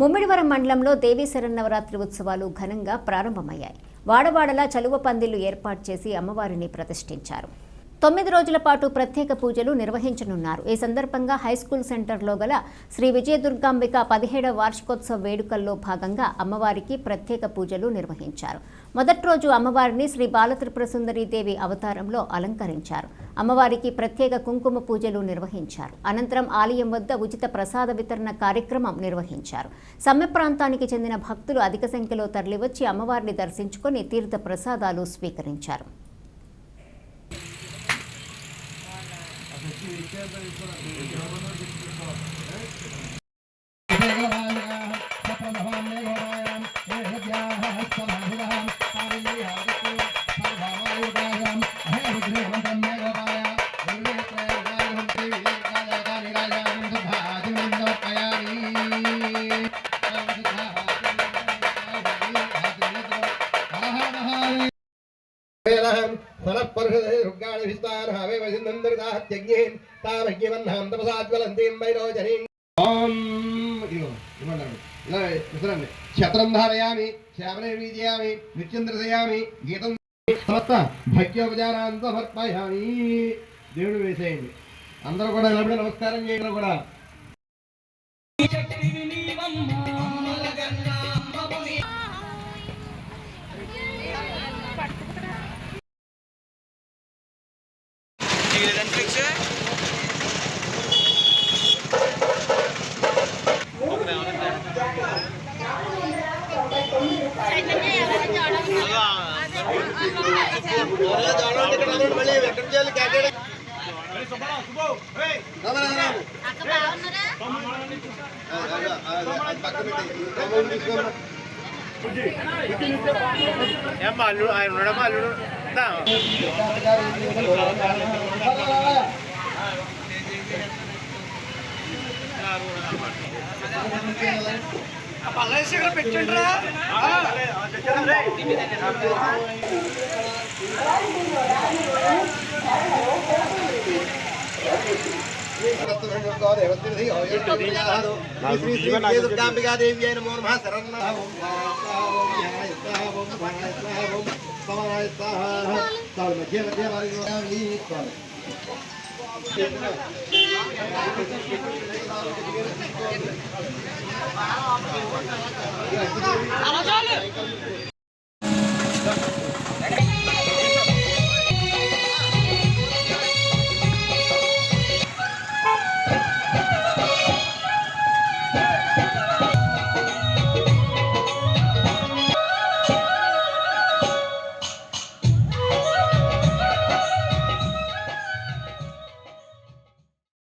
ముమ్మిడివరం మండలంలో దేవీ శరన్నవరాత్రి ఉత్సవాలు ఘనంగా ప్రారంభమయ్యాయి. వాడవాడలా చలువ పందిళ్ళు ఏర్పాటు చేసి అమ్మవారిని ప్రతిష్ఠించారు. తొమ్మిది రోజుల పాటు ప్రత్యేక పూజలు నిర్వహించనున్నారు. ఈ సందర్భంగా హైస్కూల్ సెంటర్లో గల శ్రీ విజయదుర్గాంబిక పదిహేడవ వార్షికోత్సవ వేడుకల్లో భాగంగా అమ్మవారికి ప్రత్యేక పూజలు నిర్వహించారు. మొదటి రోజు అమ్మవారిని శ్రీ బాలత్రిపుర దేవి అవతారంలో అలంకరించారు. అమ్మవారికి ప్రత్యేక కుంకుమ పూజలు నిర్వహించారు. అనంతరం ఆలయం వద్ద ఉచిత ప్రసాద వితరణ కార్యక్రమం నిర్వహించారు. సమ్మె ప్రాంతానికి చెందిన భక్తులు అధిక సంఖ్యలో తరలివచ్చి అమ్మవారిని దర్శించుకొని తీర్థ ప్రసాదాలు స్వీకరించారు. ఫలపర్షదే రుగ్గాణిస్తారహవే వసిందందరిదాహత్యజ్ఞేన్ తామజ్ఞవన్నాం తపసాజ్వలంతీం వైరోజనీం ఓం ఇదిగో ఇవ్వండి ఇలా విసరండి క్షత్రం ధారయామి శ్యామలే వీజయామి నిత్యం దర్శయామి గీతం సమస్త భక్యోపచారాన్ని సమర్పయామి దేవుడు వేసేయండి అందరూ కూడా నిలబడి నమస్కారం చేయడం కూడా ఏమ్మా అల్లుడు ఆయన ఉన్నాడమ్మా అల్లుడు ദേവിയായ നമോ നമ ശരണ മധ്യ മധ്യ പറയുന്ന Alacaklı.